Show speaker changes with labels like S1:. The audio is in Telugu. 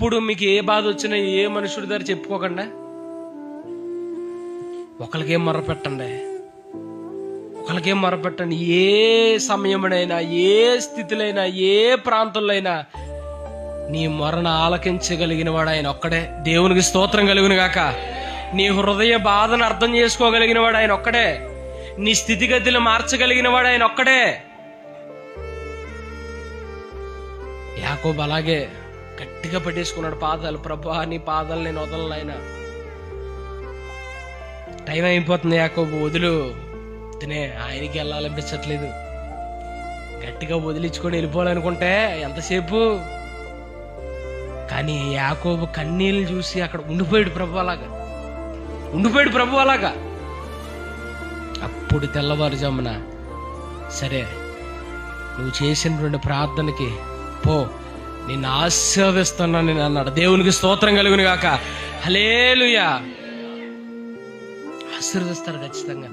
S1: ఎప్పుడు మీకు ఏ బాధ వచ్చినా ఏ మనుషుడి దగ్గర చెప్పుకోకండి. ఒకరికేం మొరపెట్టండి ఒకరికేం మొరపెట్టండి ఏ సమయమునైనా ఏ స్థితిలైనా ఏ ప్రాంతంలో అయినా నీ మొరణ ఆలకించగలిగిన వాడు ఆయన ఒక్కడే. దేవునికి స్తోత్రం కలుగును గాక. నీ హృదయ బాధను అర్థం చేసుకోగలిగిన వాడు ఆయన ఒక్కడే. నీ స్థితిగతులు మార్చగలిగిన వాడు ఆయన ఒక్కడే. యాకోబ్ అలాగే గట్టిగా పట్టేసుకున్నాడు. పాదాలు ప్రభా నీ పాదాలు నేను వదలను ఆయన టైం అయిపోతుంది యాకోబు వదులు. తినే ఆయనకి వెళ్ళాలనిపించట్లేదు. గట్టిగా వదిలించుకొని వెళ్ళిపోవాలనుకుంటే ఎంతసేపు? కానీ యాకోబు కన్నీళ్ళు చూసి అక్కడ ఉండిపోయాడు ప్రభు అలాగా ఉండిపోయాడు ప్రభు అలాగా అప్పుడు తెల్లవారుజామున సరే నువ్వు చేసినటువంటి ప్రార్థనకి పో. నిన్ను ఆశీర్వదిస్తున్నాను నేను అన్నాడు. దేవునికి స్తోత్రం కలుగును గాక. హలేలుయా ఆశీర్వదిస్తారు ఖచ్చితంగా